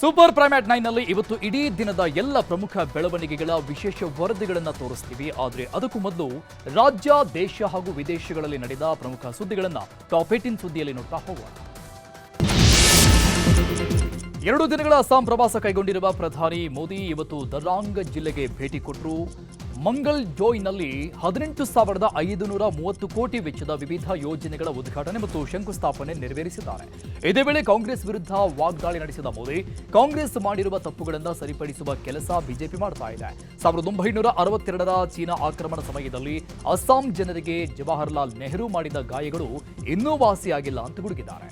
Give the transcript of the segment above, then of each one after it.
Super ಪ್ರೈಮ್ಯಾಟ್ ನೈನ್ನಲ್ಲಿ ಇವತ್ತು ಇಡೀ ದಿನದ ಎಲ್ಲ ಪ್ರಮುಖ ಬೆಳವಣಿಗೆಗಳ ವಿಶೇಷ ವರದಿಗಳನ್ನು ತೋರಿಸ್ತೀವಿ. ಆದರೆ ಅದಕ್ಕೂ ಮೊದಲು ರಾಜ್ಯ, ದೇಶ ಹಾಗೂ ವಿದೇಶಗಳಲ್ಲಿ ನಡೆದ ಪ್ರಮುಖ ಸುದ್ದಿಗಳನ್ನು ಟಾಪ್ ಏಟಿನ್ ಸುದ್ದಿಯಲ್ಲಿ ನೋಡ್ತಾ ಹೋಗೋಣ. ಎರಡು ದಿನಗಳ ಅಸ್ಸಾಂ ಪ್ರವಾಸ ಕೈಗೊಂಡಿರುವ ಪ್ರಧಾನಿ ಮೋದಿ ಇವತ್ತು ದರಾಂಗ್ ಜಿಲ್ಲೆಗೆ ಭೇಟಿ ಕೊಟ್ಟರು ಮಂಗಲ್ ಜೋಯ್ನಲ್ಲಿ ಹದಿನೆಂಟು ಸಾವಿರದ ಐದು ನೂರ ಮೂವತ್ತು ಕೋಟಿ ವೆಚ್ಚದ ವಿವಿಧ ಯೋಜನೆಗಳ ಉದ್ಘಾಟನೆ ಮತ್ತು ಶಂಕುಸ್ಥಾಪನೆ ನೆರವೇರಿಸಿದ್ದಾರೆ. ಇದೇ ವೇಳೆ ಕಾಂಗ್ರೆಸ್ ವಿರುದ್ಧ ವಾಗ್ದಾಳಿ ನಡೆಸಿದ ಮೋದಿ, ಕಾಂಗ್ರೆಸ್ ಮಾಡಿರುವ ತಪ್ಪುಗಳನ್ನು ಸರಿಪಡಿಸುವ ಕೆಲಸ ಬಿಜೆಪಿ ಮಾಡ್ತಾ ಇದೆ. ಸಾವಿರದ ಒಂಬೈನೂರ ಅರವತ್ತೆರಡರ ಚೀನಾ ಆಕ್ರಮಣ ಸಮಯದಲ್ಲಿ ಅಸ್ಸಾಂ ಜನರಿಗೆ ಜವಾಹರ್ಲಾಲ್ ನೆಹರು ಮಾಡಿದ ಗಾಯಗಳು ಇನ್ನೂ ವಾಸಿಯಾಗಿಲ್ಲ ಅಂತ ಗುಡುಗಿದ್ದಾರೆ.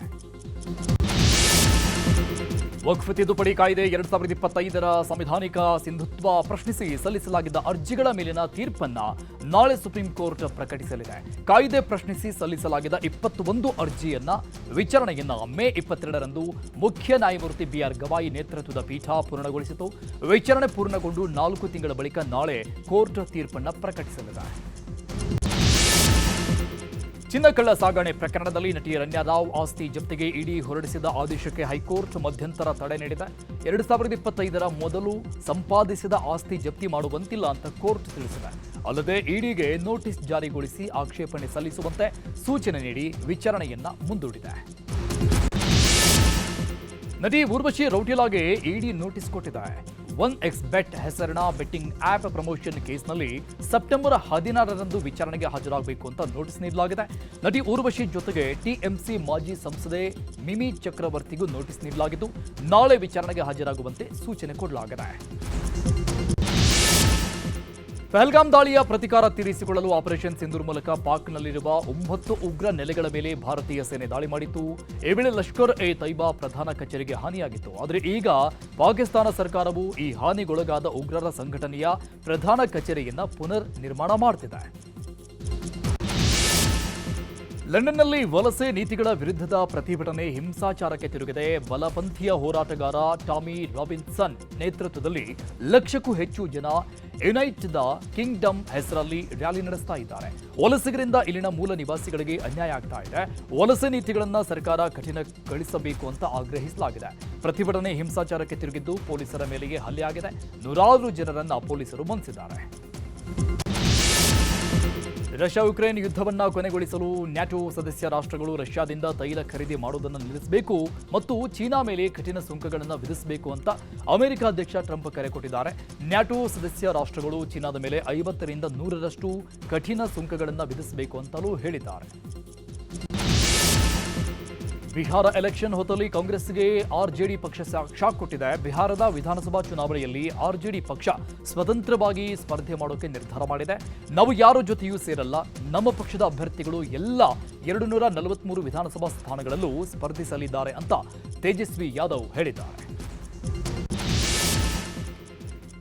ವಕ್ಫ್ ತಿದ್ದುಪಡಿ ಕಾಯ್ದೆ ಎರಡ್ ಸಾವಿರದ ಇಪ್ಪತ್ತೈದರ ಸಂವಿಧಾನಿಕ ಸಿಂಧುತ್ವ ಪ್ರಶ್ನಿಸಿ ಸಲ್ಲಿಸಲಾಗಿದ್ದ ಅರ್ಜಿಗಳ ಮೇಲಿನ ತೀರ್ಪನ್ನ ನಾಳೆ ಸುಪ್ರೀಂ ಕೋರ್ಟ್ ಪ್ರಕಟಿಸಲಿದೆ. ಕಾಯ್ದೆ ಪ್ರಶ್ನಿಸಿ ಸಲ್ಲಿಸಲಾಗಿದ್ದ ಇಪ್ಪತ್ತೊಂದು ಅರ್ಜಿಯನ್ನ ವಿಚಾರಣೆಯನ್ನ ಮೇ ಇಪ್ಪತ್ತೆರಡರಂದು ಮುಖ್ಯ ನ್ಯಾಯಮೂರ್ತಿ ಬಿಆರ್ ಗವಾಯಿ ನೇತೃತ್ವದ ಪೀಠ ಪೂರ್ಣಗೊಳಿಸಿತು. ವಿಚಾರಣೆ ಪೂರ್ಣಗೊಂಡು ನಾಲ್ಕು ತಿಂಗಳ ಬಳಿಕ ನಾಳೆ ಕೋರ್ಟ್ ತೀರ್ಪನ್ನ ಪ್ರಕಟಿಸಲಿದೆ. ಚಿನ್ನಕಳ್ಳ ಸಾಗಣೆ ಪ್ರಕರಣದಲ್ಲಿ ನಟಿ ರಣ್ಯಾ ಆಸ್ತಿ ಜಪ್ತಿಗೆ ಇಡಿ ಹೊರಡಿಸಿದ ಆದೇಶಕ್ಕೆ ಹೈಕೋರ್ಟ್ ಮಧ್ಯಂತರ ತಡೆ ನೀಡಿದೆ. ಎರಡು ಸಾವಿರದ ಇಪ್ಪತ್ತೈದರ ಮೊದಲು ಸಂಪಾದಿಸಿದ ಆಸ್ತಿ ಜಪ್ತಿ ಮಾಡುವಂತಿಲ್ಲ ಅಂತ ಕೋರ್ಟ್ ತಿಳಿಸಿದೆ. ಅಲ್ಲದೆ ಇಡಿಗೆ ನೋಟಿಸ್ ಜಾರಿಗೊಳಿಸಿ ಆಕ್ಷೇಪಣೆ ಸಲ್ಲಿಸುವಂತೆ ಸೂಚನೆ ನೀಡಿ ವಿಚಾರಣೆಯನ್ನ ಮುಂದೂಡಿದೆ. ನಟಿ ಊರ್ವಶಿ ರೌಟಿಲಾಗೆ ಇಡಿ ನೋಟಿಸ್ ಕೊಟ್ಟಿದೆ. ಒನ್ ಎಕ್ಸ್ ಬೆಟ್ ಹೆಸರಿನ ಬೆಟ್ಟಿಂಗ್ ಆಪ್ ಪ್ರಮೋಷನ್ ಕೇಸ್ನಲ್ಲಿ ಸೆಪ್ಟೆಂಬರ್ ಹದಿನಾರರಂದು ವಿಚಾರಣೆಗೆ ಹಾಜರಾಗಬೇಕು ಅಂತ ನೋಟಿಸ್ ನೀಡಲಾಗಿದೆ. ನಟಿ ಊರ್ವಶಿ ಜೊತೆಗೆ ಟಿಎಂಸಿ ಮಾಜಿ ಸಂಸದೆ ಮಿಮಿ ಚಕ್ರವರ್ತಿಗೂ ನೋಟಿಸ್ ನೀಡಲಾಗಿದ್ದು, ನಾಳೆ ವಿಚಾರಣೆಗೆ ಹಾಜರಾಗುವಂತೆ ಸೂಚನೆ ಕೊಡಲಾಗಿದೆ. ಪಹಲ್ಗಾಮ್ ದಾಳಿಯ ಪ್ರತಿಕಾರ ತೀರಿಸಿಕೊಳ್ಳಲು ಆಪರೇಷನ್ ಸಿಂಧೂರ್ ಮೂಲಕ ಪಾಕ್ನಲ್ಲಿರುವ ಒಂಬತ್ತು ಉಗ್ರ ನೆಲೆಗಳ ಮೇಲೆ ಭಾರತೀಯ ಸೇನೆ ದಾಳಿ ಮಾಡಿತ್ತು. ಈ ವೇಳೆ ಲಷ್ಕರ್ ಎ ತೈಬಾ ಪ್ರಧಾನ ಕಚೇರಿಗೆ ಹಾನಿಯಾಗಿತ್ತು. ಆದರೆ ಈಗ ಪಾಕಿಸ್ತಾನ ಸರ್ಕಾರವು ಈ ಹಾನಿಗೊಳಗಾದ ಉಗ್ರರ ಸಂಘಟನೆಯ ಪ್ರಧಾನ ಕಚೇರಿಯನ್ನು ಪುನರ್ ನಿರ್ಮಾಣ ಮಾಡ್ತಿದೆ. ಲಂಡನ್ನಲ್ಲಿ ವಲಸೆ ನೀತಿಗಳ ವಿರುದ್ಧದ ಪ್ರತಿಭಟನೆ ಹಿಂಸಾಚಾರಕ್ಕೆ ತಿರುಗಿದೆ. ಬಲಪಂಥೀಯ ಹೋರಾಟಗಾರ ಟಾಮಿ ರಾಬಿನ್ಸನ್ ನೇತೃತ್ವದಲ್ಲಿ ಲಕ್ಷಕ್ಕೂ ಹೆಚ್ಚು ಜನ ಯುನೈಟ್ ದ ಕಿಂಗ್ಡಮ್ ಹೆಸರಲ್ಲಿ ರ್ಯಾಲಿ ನಡೆಸ್ತಾ ಇದ್ದಾರೆ. ವಲಸಿಗರಿಂದ ಇಲ್ಲಿನ ಮೂಲ ನಿವಾಸಿಗಳಿಗೆ ಅನ್ಯಾಯ ಆಗ್ತಾ ಇದೆ. ವಲಸೆ ನೀತಿಗಳನ್ನು ಸರ್ಕಾರ ಕಠಿಣಗೊಳಿಸಬೇಕು ಅಂತ ಆಗ್ರಹಿಸಲಾಗಿದೆ. ಪ್ರತಿಭಟನೆ ಹಿಂಸಾಚಾರಕ್ಕೆ ತಿರುಗಿದ್ದು ಪೊಲೀಸರ ಮೇಲೆಯೇ ಹಲ್ಲೆ ಆಗಿದೆ. ನೂರಾರು ಜನರನ್ನು ಪೊಲೀಸರು ಬಂಧಿಸಿದ್ದಾರೆ. ರಷ್ಯಾ ಯುಕ್ರೇನ್ ಯುದ್ಧವನ್ನ ಕೊನೆಗೊಳಿಸಲು ನ್ಯಾಟೋ ಸದಸ್ಯ ರಾಷ್ಟ್ರಗಳು ರಷ್ಯಾದಿಂದ ತೈಲ ಖರೀದಿ ಮಾಡುವುದನ್ನು ನಿಲ್ಲಿಸಬೇಕು ಮತ್ತು ಚೀನಾ ಮೇಲೆ ಕಠಿಣ ಸುಂಕಗಳನ್ನು ವಿಧಿಸಬೇಕು ಅಂತ ಅಮೆರಿಕ ಅಧ್ಯಕ್ಷ ಟ್ರಂಪ್ ಕರೆ ಕೊಟ್ಟಿದ್ದಾರೆ. ನ್ಯಾಟೋ ಸದಸ್ಯ ರಾಷ್ಟ್ರಗಳು ಚೀನಾದ ಮೇಲೆ ಐವತ್ತರಿಂದ ನೂರರಷ್ಟು ಕಠಿಣ ಸುಂಕಗಳನ್ನು ವಿಧಿಸಬೇಕು ಅಂತಲೂ ಹೇಳಿದ್ದಾರೆ. ಬಿಹಾರ ಎಲೆಕ್ಷನ್ ಹೊತ್ತಲ್ಲಿ ಕಾಂಗ್ರೆಸ್ಗೆ ಆರ್ಜೆಡಿ ಪಕ್ಷ ಶಾಕ್ ಕೊಟ್ಟಿದೆ. ಬಿಹಾರದ ವಿಧಾನಸಭಾ ಚುನಾವಣೆಯಲ್ಲಿ ಆರ್ಜೆಡಿ ಪಕ್ಷ ಸ್ವತಂತ್ರವಾಗಿ ಸ್ಪರ್ಧೆ ಮಾಡೋಕೆ ನಿರ್ಧಾರ ಮಾಡಿದೆ. ನಾವು ಯಾರ ಜೊತೆಯೂ ಸೇರಲ್ಲ. ನಮ್ಮ ಪಕ್ಷದ ಅಭ್ಯರ್ಥಿಗಳು ಎಲ್ಲ ಎರಡು ನೂರ ನಲವತ್ಮೂರು ವಿಧಾನಸಭಾ ಸ್ಥಾನಗಳಲ್ಲೂ ಸ್ಪರ್ಧಿಸಲಿದ್ದಾರೆ ಅಂತ ತೇಜಸ್ವಿ ಯಾದವ್ ಹೇಳಿದ್ದಾರೆ.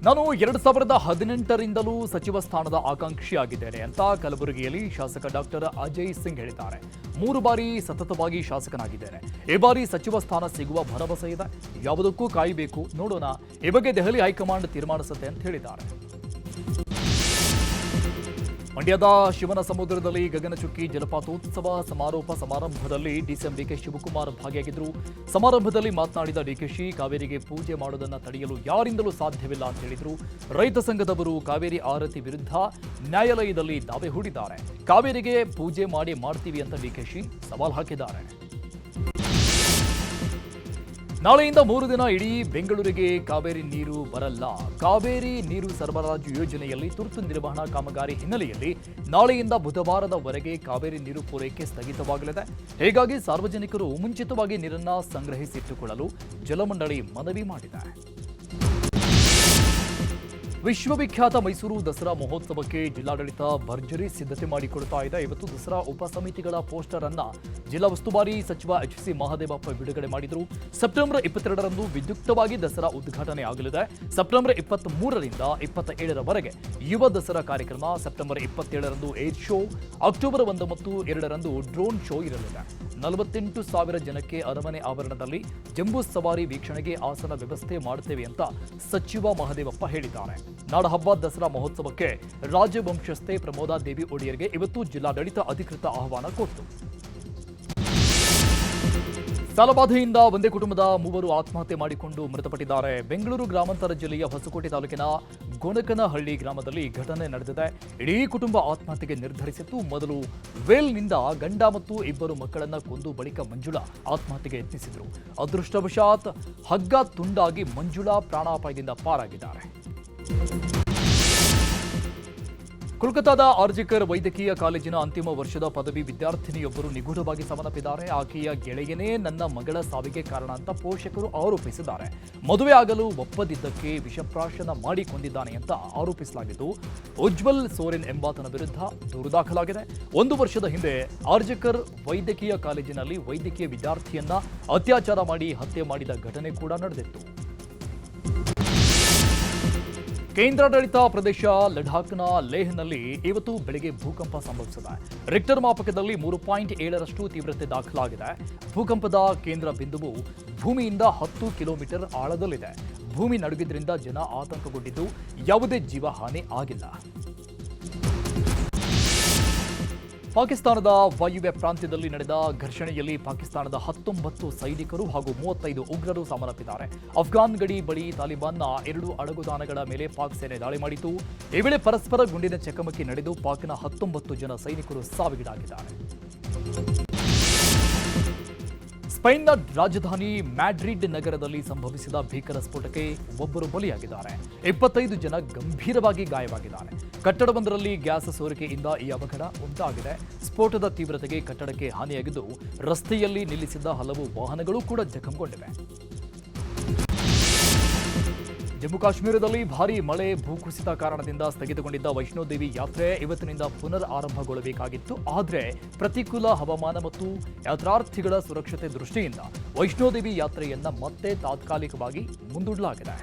ನಾನು ಎರಡು ಸಾವಿರದ ಹದಿನೆಂಟರಿಂದಲೂ ಸಚಿವ ಸ್ಥಾನದ ಆಕಾಂಕ್ಷಿಯಾಗಿದ್ದೇನೆ ಅಂತ ಕಲಬುರಗಿಯಲ್ಲಿ ಶಾಸಕ ಡಾಕ್ಟರ್ ಅಜಯ್ ಸಿಂಗ್ ಹೇಳಿದ್ದಾರೆ. ಮೂರು ಬಾರಿ ಸತತವಾಗಿ ಶಾಸಕನಾಗಿದ್ದೇನೆ. ಈ ಬಾರಿ ಸಚಿವ ಸ್ಥಾನ ಸಿಗುವ ಭರವಸೆ ಇದೆ. ಯಾವುದಕ್ಕೂ ಕಾಯಬೇಕು. ನೋಡೋಣ. ಈ ಬಗ್ಗೆ ದೆಹಲಿ ಹೈಕಮಾಂಡ್ ತೀರ್ಮಾನಿಸುತ್ತೆ ಅಂತ ಹೇಳಿದ್ದಾರೆ. ಮಂಡ್ಯದ ಶಿವನ ಸಮುದ್ರದಲ್ಲಿ ಗಗನಚುಕ್ಕಿ ಜಲಪಾತೋತ್ಸವ ಸಮಾರೋಪ ಸಮಾರಂಭದಲ್ಲಿ ಡಿಸಿಎಂ ಡಿಕೆ ಶಿವಕುಮಾರ್ ಭಾಗಿಯಾಗಿದ್ದರು. ಸಮಾರಂಭದಲ್ಲಿ ಮಾತನಾಡಿದ ಡಿಕೆಶಿ ಕಾವೇರಿಗೆ ಪೂಜೆ ಮಾಡುವುದನ್ನು ತಡೆಯಲು ಯಾರಿಂದಲೂ ಸಾಧ್ಯವಿಲ್ಲ ಅಂತ ಹೇಳಿದರು. ರೈತ ಸಂಘದವರು ಕಾವೇರಿ ಆರತಿ ವಿರುದ್ಧ ನ್ಯಾಯಾಲಯದಲ್ಲಿ ದಾವೆ ಹೂಡಿದ್ದಾರೆ. ಕಾವೇರಿಗೆ ಪೂಜೆ ಮಾಡಿ ಮಾಡ್ತೀವಿ ಅಂತ ಡಿಕೆಶಿ ಸವಾಲು ಹಾಕಿದ್ದಾರೆ. ನಾಳೆಯಿಂದ ಮೂರು ದಿನ ಇಡೀ ಬೆಂಗಳೂರಿಗೆ ಕಾವೇರಿ ನೀರು ಬರಲ್ಲ. ಕಾವೇರಿ ನೀರು ಸರಬರಾಜು ಯೋಜನೆಯಲ್ಲಿ ತುರ್ತು ನಿರ್ವಹಣಾ ಕಾಮಗಾರಿ ಹಿನ್ನೆಲೆಯಲ್ಲಿ ನಾಳೆಯಿಂದ ಬುಧವಾರದವರೆಗೆ ಕಾವೇರಿ ನೀರು ಪೂರೈಕೆ ಸ್ಥಗಿತವಾಗಲಿದೆ. ಹೀಗಾಗಿ ಸಾರ್ವಜನಿಕರು ಮುಂಚಿತವಾಗಿ ನೀರನ್ನು ಸಂಗ್ರಹಿಸಿಟ್ಟುಕೊಳ್ಳಲು ಜಲಮಂಡಳಿ ಮನವಿ ಮಾಡಿದೆ. ವಿಶ್ವವಿಖ್ಯಾತ ಮೈಸೂರು ದಸರಾ ಮಹೋತ್ಸವಕ್ಕೆ ಜಿಲ್ಲಾಡಳಿತ ಭರ್ಜರಿ ಸಿದ್ಧತೆ ಮಾಡಿಕೊಡ್ತಾ ಇದೆ. ಇವತ್ತು ದಸರಾ ಉಪ ಸಮಿತಿಗಳ ಪೋಸ್ಟರ್ ಅನ್ನ ಜಿಲ್ಲಾ ಉಸ್ತುವಾರಿ ಸಚಿವ ಎಚ್ ಸಿ ಮಹಾದೇವಪ್ಪ ಬಿಡುಗಡೆ ಮಾಡಿದರು. ಸೆಪ್ಟೆಂಬರ್ ಇಪ್ಪತ್ತೆರಡರಂದು ವಿದ್ಯುಕ್ತವಾಗಿ ದಸರಾ ಉದ್ಘಾಟನೆ ಆಗಲಿದೆ. ಸೆಪ್ಟೆಂಬರ್ ಇಪ್ಪತ್ತ್ ಮೂರರಿಂದ ಇಪ್ಪತ್ತ ಏಳರವರೆಗೆ ಯುವ ದಸರಾ ಕಾರ್ಯಕ್ರಮ ಸೆಪ್ಟೆಂಬರ್ ಇಪ್ಪತ್ತೇಳರಂದು ಏರ್ ಶೋ, ಅಕ್ಟೋಬರ್ ಒಂದು ಮತ್ತು ಎರಡರಂದು ಡ್ರೋನ್ ಶೋ ಇರಲಿದೆ. ನಲವತ್ತೆಂಟು ಸಾವಿರ ಜನಕ್ಕೆ ಅರಮನೆ ಆವರಣದಲ್ಲಿ ಜಂಬೂ ಸವಾರಿ ವೀಕ್ಷಣೆಗೆ ಆಸನ ವ್ಯವಸ್ಥೆ ಮಾಡುತ್ತೇವೆ ಅಂತ ಸಚಿವ ಮಹದೇವಪ್ಪ ಹೇಳಿದ್ದಾರೆ. ನಾಡಹಬ್ಬ ದಸರಾ ಮಹೋತ್ಸವಕ್ಕೆ ರಾಜವಂಶಸ್ಥೆ ಪ್ರಮೋದಾ ದೇವಿ ಒಡೆಯರ್ಗೆ ಇವತ್ತು ಜಿಲ್ಲಾಡಳಿತ ಅಧಿಕೃತ ಆಹ್ವಾನ ಕೊಟ್ಟು. ಸಾಲಬಾಧೆಯಿಂದ ಒಂದೇ ಕುಟುಂಬದ ಮೂವರು ಆತ್ಮಹತ್ಯೆ ಮಾಡಿಕೊಂಡು ಮೃತಪಟ್ಟಿದ್ದಾರೆ. ಬೆಂಗಳೂರು ಗ್ರಾಮಾಂತರ ಜಿಲ್ಲೆಯ ಹೊಸಕೋಟೆ ತಾಲೂಕಿನ ಗೊನಕನಹಳ್ಳಿ ಗ್ರಾಮದಲ್ಲಿ ಘಟನೆ ನಡೆದಿದೆ. ಇಡೀ ಕುಟುಂಬ ಆತ್ಮಹತ್ಯೆಗೆ ನಿರ್ಧರಿಸಿದ್ದು ಮೊದಲು ವೇಲ್ನಿಂದ ಗಂಡ ಮತ್ತು ಇಬ್ಬರು ಮಕ್ಕಳನ್ನ ಕೊಂದು ಬಳಿಕ ಮಂಜುಳಾ ಆತ್ಮಹತ್ಯೆಗೆ ಯತ್ನಿಸಿದರು. ಅದೃಷ್ಟವಶಾತ್ ಹಗ್ಗ ತುಂಡಾಗಿ ಮಂಜುಳಾ ಪ್ರಾಣಾಪಾಯದಿಂದ ಪಾರಾಗಿದ್ದಾರೆ. ಕೋಲ್ಕತಾದ ಆರ್ಜಿಕರ್ ವೈದ್ಯಕೀಯ ಕಾಲೇಜಿನ ಅಂತಿಮ ವರ್ಷದ ಪದವಿ ವಿದ್ಯಾರ್ಥಿನಿಯೊಬ್ಬರು ನಿಗೂಢವಾಗಿ ಸಾವನ್ನಪ್ಪಿದ್ದಾರೆ ಆಕೆಯ ಗೆಳೆಯನೇ ನನ್ನ ಮಗಳ ಸಾವಿಗೆ ಕಾರಣ ಅಂತ ಪೋಷಕರು ಆರೋಪಿಸಿದ್ದಾರೆ. ಮದುವೆ ಆಗಲು ಒಪ್ಪದಿದ್ದಕ್ಕೆ ವಿಷಪ್ರಾಶನ ಮಾಡಿಕೊಂಡಿದ್ದಾನೆ ಅಂತ ಆರೋಪಿಸಲಾಗಿದ್ದು, ಉಜ್ವಲ್ ಸೋರೆನ್ ಎಂಬಾತನ ವಿರುದ್ಧ ದೂರು ದಾಖಲಾಗಿದೆ. ಒಂದು ವರ್ಷದ ಹಿಂದೆ ಆರ್ಜಿಕರ್ ವೈದ್ಯಕೀಯ ಕಾಲೇಜಿನಲ್ಲಿ ವೈದ್ಯಕೀಯ ವಿದ್ಯಾರ್ಥಿಯನ್ನ ಅತ್ಯಾಚಾರ ಮಾಡಿ ಹತ್ಯೆ ಮಾಡಿದ ಘಟನೆ ಕೂಡ ನಡೆದಿತ್ತು. ಕೇಂದ್ರಾಡಳಿತ ಪ್ರದೇಶ ಲಡಾಖ್ನ ಲೇಹ್ನಲ್ಲಿ ಇವತ್ತು ಬೆಳಗ್ಗೆ ಭೂಕಂಪ ಸಂಭವಿಸಿದೆ. ರಿಕ್ಟರ್ ಮಾಪಕದಲ್ಲಿ ಮೂರು ಪಾಯಿಂಟ್ ಏಳರಷ್ಟು ತೀವ್ರತೆ ದಾಖಲಾಗಿದೆ. ಭೂಕಂಪದ ಕೇಂದ್ರ ಬಿಂದುವು ಭೂಮಿಯಿಂದ ಹತ್ತು ಕಿಲೋಮೀಟರ್ ಆಳದಲ್ಲಿದೆ. ಭೂಮಿ ನಡುಗಿದ್ರಿಂದ ಜನ ಆತಂಕಗೊಂಡಿದ್ದು ಯಾವುದೇ ಜೀವಹಾನಿ ಆಗಿಲ್ಲ. ಪಾಕಿಸ್ತಾನದ ವಾಯುವ್ಯ ಪ್ರಾಂತ್ಯದಲ್ಲಿ ನಡೆದ ಘರ್ಷಣೆಯಲ್ಲಿ ಪಾಕಿಸ್ತಾನದ ಹತ್ತೊಂಬತ್ತು ಸೈನಿಕರು ಹಾಗೂ ಮೂವತ್ತೈದು ಉಗ್ರರು ಸಾವನ್ನಪ್ಪಿದ್ದಾರೆ. ಅಫ್ಘಾನ್ ಗಡಿ ಬಳಿ ತಾಲಿಬಾನ್ನ ಎರಡು ಅಡಗುದಾಣಗಳ ಮೇಲೆ ಪಾಕ್ ಸೇನೆ ದಾಳಿ ಮಾಡಿತು ಈ ವೇಳೆ ಪರಸ್ಪರ ಗುಂಡಿನ ಚಕಮಕಿ ನಡೆದು ಪಾಕ್ನ ಹತ್ತೊಂಬತ್ತು ಜನ ಸೈನಿಕರು ಸಾವಿಗೀಡಾಗಿದ್ದಾರೆ. ಸ್ಪೈನ್ನ ರಾಜಧಾನಿ ಮ್ಯಾಡ್ರಿಡ್ ನಗರದಲ್ಲಿ ಸಂಭವಿಸಿದ ಭೀಕರ ಸ್ಫೋಟಕ್ಕೆ ಒಬ್ಬರು ಬಲಿಯಾಗಿದ್ದಾರೆ. ಇಪ್ಪತ್ತೈದು ಜನ ಗಂಭೀರವಾಗಿ ಗಾಯವಾಗಿದ್ದಾರೆ. ಕಟ್ಟಡವೊಂದರಲ್ಲಿ ಗ್ಯಾಸ್ ಸೋರಿಕೆಯಿಂದ ಈ ಅವಘಡ ಉಂಟಾಗಿದೆ. ಸ್ಫೋಟದ ತೀವ್ರತೆಗೆ ಕಟ್ಟಡಕ್ಕೆ ಹಾನಿಯಾಗಿದ್ದು ರಸ್ತೆಯಲ್ಲಿ ನಿಲ್ಲಿಸಿದ್ದ ಹಲವು ವಾಹನಗಳು ಕೂಡ ಜಖಂಗೊಂಡಿವೆ. ಜಮ್ಮು ಕಾಶ್ಮೀರದಲ್ಲಿ ಭಾರೀ ಮಳೆ, ಭೂಕುಸಿತ ಕಾರಣದಿಂದ ಸ್ಥಗಿತಗೊಂಡಿದ್ದ ವೈಷ್ಣೋದೇವಿ ಯಾತ್ರೆ ಇವತ್ತಿನಿಂದ ಪುನರ್ ಆರಂಭಗೊಳ್ಳಬೇಕಾಗಿತ್ತು. ಆದರೆ ಪ್ರತಿಕೂಲ ಹವಾಮಾನ ಮತ್ತು ಯಾತ್ರಾರ್ಥಿಗಳ ಸುರಕ್ಷತೆ ದೃಷ್ಟಿಯಿಂದ ವೈಷ್ಣೋದೇವಿ ಯಾತ್ರೆಯನ್ನ ಮತ್ತೆ ತಾತ್ಕಾಲಿಕವಾಗಿ ಮುಂದೂಡಲಾಗಿದೆ.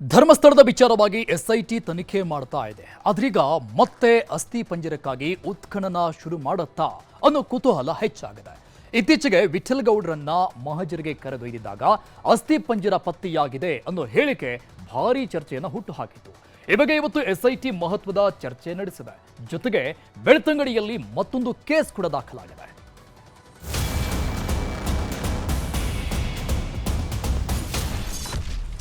ಧರ್ಮಸ್ಥಳದ ವಿಚಾರವಾಗಿ ಎಸ್ಐಟಿ ತನಿಖೆ ಮಾಡ್ತಾ ಇದೆ. ಆದ್ರೀಗ ಮತ್ತೆ ಅಸ್ಥಿ ಪಂಜರಕ್ಕಾಗಿ ಉತ್ಖನನ ಶುರು ಮಾಡುತ್ತಾ ಅನ್ನೋ ಕುತೂಹಲ ಹೆಚ್ಚಾಗಿದೆ. ಇತ್ತೀಚೆಗೆ ವಿಠಲ್ ಗೌಡ್ರನ್ನ ಮಹಜರಿಗೆ ಕರೆದೊಯ್ದಿದ್ದಾಗ ಅಸ್ಥಿ ಪಂಜರ ಪತ್ತೆಯಾಗಿದೆ ಅನ್ನೋ ಹೇಳಿಕೆ ಭಾರೀ ಚರ್ಚೆಯನ್ನು ಹುಟ್ಟುಹಾಕಿತು ಈ ಬಗ್ಗೆ ಇವತ್ತು ಎಸ್ಐಟಿ ಮಹತ್ವದ ಚರ್ಚೆ ನಡೆಸಿದೆ. ಜೊತೆಗೆ ಬೆಳ್ತಂಗಡಿಯಲ್ಲಿ ಮತ್ತೊಂದು ಕೇಸ್ ಕೂಡ ದಾಖಲಾಗಿದೆ.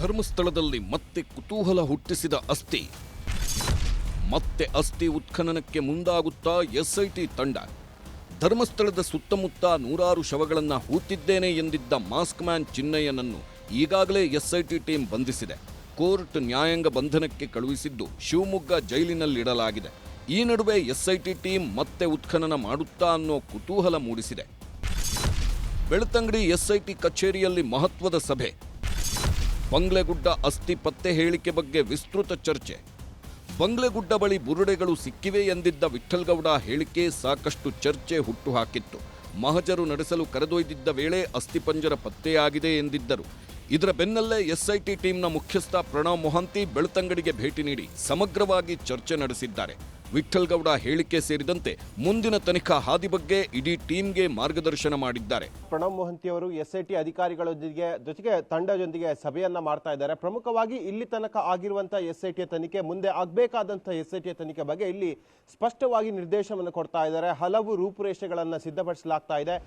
ಧರ್ಮಸ್ಥಳದಲ್ಲಿ ಮತ್ತೆ ಕುತೂಹಲ ಹುಟ್ಟಿಸಿದ ಅಸ್ಥಿ. ಮತ್ತೆ ಅಸ್ಥಿ ಉತ್ಖನನಕ್ಕೆ ಮುಂದಾಗುತ್ತಾ ಎಸ್ಐಟಿ ತಂಡ. ಧರ್ಮಸ್ಥಳದ ಸುತ್ತಮುತ್ತ ನೂರಾರು ಶವಗಳನ್ನು ಹೂತಿದ್ದೇನೆ ಎಂದಿದ್ದ ಮಾಸ್ಕ್ ಮ್ಯಾನ್ ಚಿನ್ನಯ್ಯನನ್ನು ಈಗಾಗಲೇ ಎಸ್ಐಟಿ ಟೀಮ್ ಬಂಧಿಸಿದೆ. ಕೋರ್ಟ್ ನ್ಯಾಯಾಂಗ ಬಂಧನಕ್ಕೆ ಕಳುಹಿಸಿದ್ದು ಶಿವಮೊಗ್ಗ ಜೈಲಿನಲ್ಲಿಡಲಾಗಿದೆ. ಈ ನಡುವೆ ಎಸ್ಐಟಿ ಟೀಮ್ ಮತ್ತೆ ಉತ್ಖನನ ಮಾಡುತ್ತಾ ಅನ್ನೋ ಕುತೂಹಲ ಮೂಡಿಸಿದೆ. ಬೆಳ್ತಂಗಡಿ ಎಸ್ಐಟಿ ಕಚೇರಿಯಲ್ಲಿ ಮಹತ್ವದ ಸಭೆ. ಬಂಗ್ಲೆಗುಡ್ಡ ಅಸ್ಥಿ ಪತ್ತೆ ಹೇಳಿಕೆ ಬಗ್ಗೆ ವಿಸ್ತೃತ ಚರ್ಚೆ. ಬಂಗ್ಲೆಗುಡ್ಡ ಬಳಿ ಬುರುಡೆಗಳು ಸಿಕ್ಕಿವೆ ಎಂದಿದ್ದ ವಿಠಲ್ಗೌಡ ಹೇಳಿಕೆ ಸಾಕಷ್ಟು ಚರ್ಚೆ ಹುಟ್ಟುಹಾಕಿತ್ತು. ಮಹಜರು ನಡೆಸಲು ಕರೆದೊಯ್ದಿದ್ದ ವೇಳೆ ಅಸ್ಥಿಪಂಜರ ಪತ್ತೆಯಾಗಿದೆ ಎಂದಿದ್ದರು. ಇದರ ಬೆನ್ನಲ್ಲೇ ಎಸ್ಐಟಿ ಟೀಮ್ನ ಮುಖ್ಯಸ್ಥ ಪ್ರಣವ್ ಮೊಹಾಂತಿ ಬೆಳ್ತಂಗಡಿಗೆ ಭೇಟಿ ನೀಡಿ ಸಮಗ್ರವಾಗಿ ಚರ್ಚೆ ನಡೆಸಿದ್ದಾರೆ. ವಿಠಲ್ಗೌಡ ಹೇಳಿಕೆ ಸೇರಿದಂತೆ ಮುಂದಿನ ತನಿಖಾ ಹಾದಿ ಬಗ್ಗೆ ಇಡೀ ಟೀಮ್ಗೆ ಮಾರ್ಗದರ್ಶನ ಮಾಡಿದ್ದಾರೆ. ಪ್ರಣವ್ ಮೊಹಂತಿ ಅವರು ಎಸ್ ಐ ಟಿ ಅಧಿಕಾರಿಗಳೊಂದಿಗೆ ಜೊತೆಗೆ ತಂಡದೊಂದಿಗೆ ಸಭೆಯನ್ನ ಮಾಡ್ತಾ ಇದ್ದಾರೆ. ಪ್ರಮುಖವಾಗಿ ಇಲ್ಲಿ ತನಕ ಆಗಿರುವಂತಹ ಎಸ್ ಐ ಟಿ ತನಿಖೆ ಮುಂದೆ ಆಗಬೇಕಾದಂತಹ ಎಸ್ ಐ ಟಿ ತನಿಖೆ ಬಗ್ಗೆ ಇಲ್ಲಿ ಸ್ಪಷ್ಟವಾಗಿ ನಿರ್ದೇಶನವನ್ನು ಕೊಡ್ತಾ ಇದ್ದಾರೆ. ಹಲವು ರೂಪುರೇಷೆಗಳನ್ನು ಸಿದ್ಧಪಡಿಸಲಾಗ್ತಾ ಇದೆ.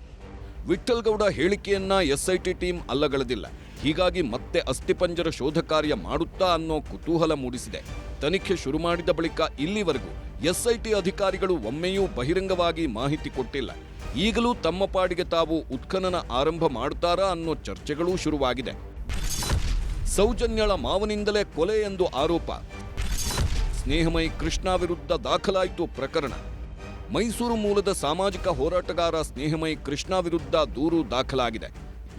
ವಿಠಲ್ಗೌಡ ಹೇಳಿಕೆಯನ್ನ ಎಸ್ಐಟಿ ಟೀಮ್ ಅಲ್ಲಗಳದಿಲ್ಲ. ಹೀಗಾಗಿ ಮತ್ತೆ ಅಸ್ಥಿಪಂಜರ ಶೋಧ ಕಾರ್ಯ ಮಾಡುತ್ತಾ ಅನ್ನೋ ಕುತೂಹಲ ಮೂಡಿಸಿದೆ. ತನಿಖೆ ಶುರು ಮಾಡಿದ ಬಳಿಕ ಇಲ್ಲಿವರೆಗೂ ಎಸ್ಐಟಿ ಅಧಿಕಾರಿಗಳು ಒಮ್ಮೆಯೂ ಬಹಿರಂಗವಾಗಿ ಮಾಹಿತಿ ಕೊಟ್ಟಿಲ್ಲ. ಈಗಲೂ ತಮ್ಮ ಪಾಡಿಗೆ ತಾವು ಉತ್ಖನನ ಆರಂಭ ಮಾಡುತ್ತಾರಾ ಅನ್ನೋ ಚರ್ಚೆಗಳೂ ಶುರುವಾಗಿದೆ. ಸೌಜನ್ಯಳ ಮಾವನಿಂದಲೇ ಕೊಲೆ ಎಂದು ಆರೋಪ. ಸ್ನೇಹಮಯಿ ಕೃಷ್ಣ ವಿರುದ್ಧ ದಾಖಲಾಯಿತು ಪ್ರಕರಣ. ಮೈಸೂರು ಮೂಲದ ಸಾಮಾಜಿಕ ಹೋರಾಟಗಾರ ಸ್ನೇಹಮಯ ಕೃಷ್ಣ ವಿರುದ್ಧ ದೂರು ದಾಖಲಾಗಿದೆ.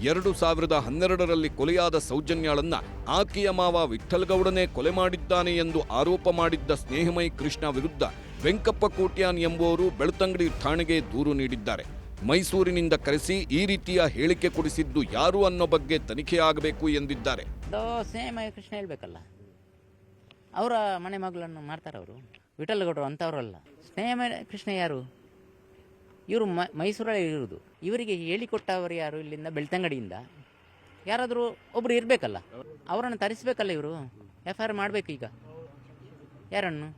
ಎರಡು ಸಾವಿರದ ಹನ್ನೆರಡರಲ್ಲಿ ಕೊಲೆಯಾದ ಸೌಜನ್ಯಾಳನ್ನ ಆಕೆಯ ಮಾವ ವಿಠಲ್ಗೌಡನೇ ಕೊಲೆ ಮಾಡಿದ್ದಾನೆ ಎಂದು ಆರೋಪ ಮಾಡಿದ್ದ ಸ್ನೇಹಮಯ ಕೃಷ್ಣ ವಿರುದ್ಧ ವೆಂಕಪ್ಪ ಕೋಟ್ಯಾನ್ ಎಂಬುವರು ಬೆಳ್ತಂಗಡಿ ಠಾಣೆಗೆ ದೂರು ನೀಡಿದ್ದಾರೆ. ಮೈಸೂರಿನಿಂದ ಕರೆಸಿ ಈ ರೀತಿಯ ಹೇಳಿಕೆ ಕೊಡಿಸಿದ್ದು ಯಾರು ಅನ್ನೋ ಬಗ್ಗೆ ತನಿಖೆ ಆಗಬೇಕು ಎಂದಿದ್ದಾರೆ. ಸ್ನೇಹಮಯ ಕೃಷ್ಣ ಹೇಳ್ಬೇಕಲ್ಲ. ಅವರ ಮನೆ ಮಗಳನ್ನು ಮಾಡ್ತಾರೆ ಅವರು ವಿಠಲಗೌಡರು ಅಂಥವ್ರಲ್ಲ ಸ್ನೇಹ ಕೃಷ್ಣ ಯಾರು? ಇವರು ಮೈಸೂರಲ್ಲಿ ಇರುವುದು ಇವರಿಗೆ ಹೇಳಿಕೊಟ್ಟವರು ಯಾರು ಇಲ್ಲಿಂದ? ಬೆಳ್ತಂಗಡಿಯಿಂದ. ಯಾರಾದರೂ ಒಬ್ಬರು ಇರಬೇಕಲ್ಲ? ಅವರನ್ನು ತರಿಸ್ಬೇಕಲ್ಲ ಇವರು? ಎಫ್ ಆರ್ ಮಾಡಬೇಕು ಈಗ. ಯಾರನ್ನು?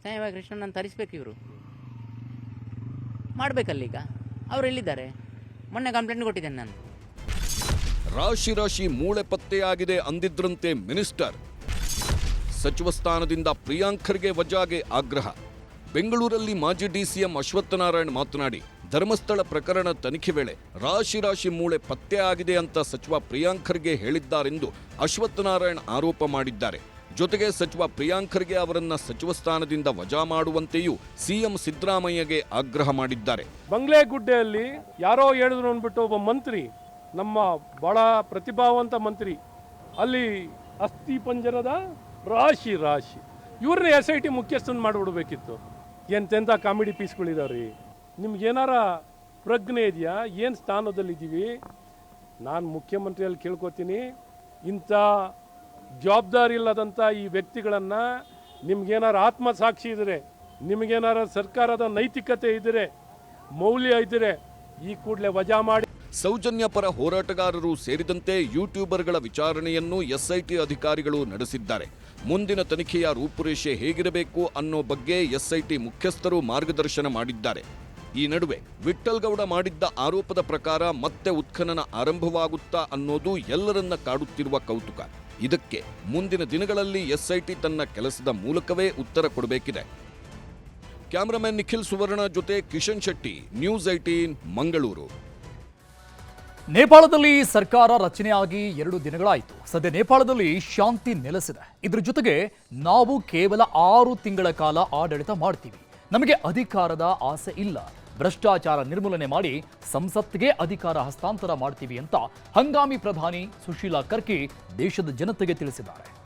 ಸ್ನೇಹ ಕೃಷ್ಣನನ್ನು ತರಿಸ್ಬೇಕು ಇವರು. ಮಾಡಬೇಕಲ್ಲ ಈಗ. ಅವರು ಎಲ್ಲಿದ್ದಾರೆ? ಮೊನ್ನೆ ಕಂಪ್ಲೇಂಟ್ ಕೊಟ್ಟಿದ್ದೇನೆ ನಾನು. ರಾಶಿ ರಾಶಿ ಮೂಳೆ ಪತ್ತೆಯಾಗಿದೆ ಅಂದಿದ್ರಂತೆ ಮಿನಿಸ್ಟರ್. ಸಚಿವ ಸ್ಥಾನದಿಂದ ಪ್ರಿಯಾಂಕರ್ಗೆ ವಜಾಗೆ ಆಗ್ರಹ. ಬೆಂಗಳೂರಲ್ಲಿ ಮಾಜಿ ಡಿಸಿಎಂ ಅಶ್ವತ್ಥನಾರಾಯಣ್ ಮಾತನಾಡಿ, ಧರ್ಮಸ್ಥಳ ಪ್ರಕರಣ ತನಿಖೆ ವೇಳೆ ರಾಶಿ ರಾಶಿ ಮೂಳೆ ಪತ್ತೆ ಆಗಿದೆ ಅಂತ ಸಚಿವ ಪ್ರಿಯಾಂಕರ್ಗೆ ಹೇಳಿದ್ದಾರೆಂದು ಅಶ್ವತ್ಥನಾರಾಯಣ್ ಆರೋಪ ಮಾಡಿದ್ದಾರೆ. ಜೊತೆಗೆ ಸಚಿವ ಪ್ರಿಯಾಂಕರ್ಗೆ ಅವರನ್ನ ಸಚಿವ ಸ್ಥಾನದಿಂದ ವಜಾ ಮಾಡುವಂತೆಯೂ ಸಿಎಂ ಸಿದ್ದರಾಮಯ್ಯಗೆ ಆಗ್ರಹ ಮಾಡಿದ್ದಾರೆ. ಬಂಗ್ಲೆಗುಡ್ಡೆಯಲ್ಲಿ ಯಾರೋ ಹೇಳಿದ್ರು ಅಂದ್ಬಿಟ್ಟು ಒಬ್ಬ ಮಂತ್ರಿ, ನಮ್ಮ ಬಹಳ ಪ್ರತಿಭಾವಂತ ಮಂತ್ರಿ, ಅಲ್ಲಿ ಅಸ್ಥಿ ಪಂಜರದ ರಾಶಿ ರಾಶಿ. ಇವ್ರನ್ನ ಎಸ್ ಐ ಟಿ ಮುಖ್ಯಸ್ಥನ್ ಮಾಡಿಬಿಡ್ಬೇಕಿತ್ತು. ಎಂತೆಂಥ ಕಾಮಿಡಿ ಪೀಸ್ಗಳಿದಾವ್ರಿ ನಿಮ್ಗೇನಾರ ಪ್ರಜ್ಞೆ ಇದೆಯಾ? ಏನು ಸ್ಥಾನದಲ್ಲಿದ್ದೀವಿ? ನಾನು ಮುಖ್ಯಮಂತ್ರಿಯಲ್ಲಿ ಕೇಳ್ಕೊತೀನಿ. ಇಂಥ ಜವಾಬ್ದಾರಿ ಇಲ್ಲದಂಥ ಈ ವ್ಯಕ್ತಿಗಳನ್ನು ನಿಮ್ಗೇನಾರ ಆತ್ಮಸಾಕ್ಷಿ ಇದ್ದರೆ ನಿಮಗೇನಾರ ಸರ್ಕಾರದ ನೈತಿಕತೆ ಇದ್ದರೆ ಮೌಲ್ಯ ಇದ್ದರೆ ಈ ಕೂಡಲೇ ವಜಾ ಮಾಡಿ. ಸೌಜನ್ಯ ಪರ ಹೋರಾಟಗಾರರು ಸೇರಿದಂತೆ ಯೂಟ್ಯೂಬರ್ಗಳ ವಿಚಾರಣೆಯನ್ನು ಎಸ್ಐಟಿ ಅಧಿಕಾರಿಗಳು ನಡೆಸಿದ್ದಾರೆ. ಮುಂದಿನ ತನಿಖೆಯ ರೂಪುರೇಷೆ ಹೇಗಿರಬೇಕು ಅನ್ನೋ ಬಗ್ಗೆ ಎಸ್ಐಟಿ ಮುಖ್ಯಸ್ಥರು ಮಾರ್ಗದರ್ಶನ ಮಾಡಿದ್ದಾರೆ. ಈ ನಡುವೆ ವಿಠಲ್ಗೌಡ ಮಾಡಿದ್ದ ಆರೋಪದ ಪ್ರಕಾರ ಮತ್ತೆ ಉತ್ಖನನ ಆರಂಭವಾಗುತ್ತಾ ಅನ್ನೋದು ಎಲ್ಲರನ್ನ ಕಾಡುತ್ತಿರುವ ಕೌತುಕ. ಇದಕ್ಕೆ ಮುಂದಿನ ದಿನಗಳಲ್ಲಿ ಎಸ್ಐಟಿ ತನ್ನ ಕೆಲಸದ ಮೂಲಕವೇ ಉತ್ತರ ಕೊಡಬೇಕಿದೆ. ಕ್ಯಾಮರಾಮನ್ ನಿಖಿಲ್ ಸುವರ್ಣ ಜೊತೆ ಕಿಶನ್ ಶೆಟ್ಟಿ, ನ್ಯೂಸ್ ಐಟೀನ್ ಮಂಗಳೂರು. ನೇಪಾಳದಲ್ಲಿ ಸರ್ಕಾರ ರಚನೆಯಾಗಿ ಎರಡು ದಿನಗಳಾಯಿತು. ಸದ್ಯ ನೇಪಾಳದಲ್ಲಿ ಶಾಂತಿ ನೆಲೆಸಿದೆ. ಇದ್ರ ಜೊತೆಗೆ ನಾವು ಕೇವಲ ಆರು ತಿಂಗಳ ಕಾಲ ಆಡಳಿತ ಮಾಡ್ತೀವಿ. ನಮಗೆ ಅಧಿಕಾರದ ಆಸೆ ಇಲ್ಲ. ಭ್ರಷ್ಟಾಚಾರ ನಿರ್ಮೂಲನೆ ಮಾಡಿ ಸಂಸತ್ಗೆ ಅಧಿಕಾರ ಹಸ್ತಾಂತರ ಮಾಡ್ತೀವಿ ಅಂತ ಹಂಗಾಮಿ ಪ್ರಧಾನಿ ಸುಶೀಲಾ ಕರ್ಕಿ ದೇಶದ ಜನತೆಗೆ ತಿಳಿಸಿದ್ದಾರೆ.